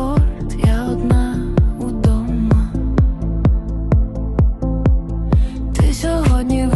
комфорт, я одна удома. Ти сьогодні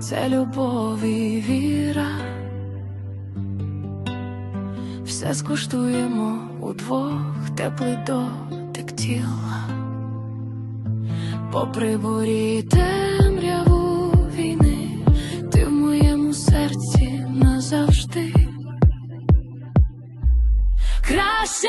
Це любов і віра, все скуштуємо удвох теплий дотик тіла, попри бурі темряву війни, ти в моєму серці назавжди. Краще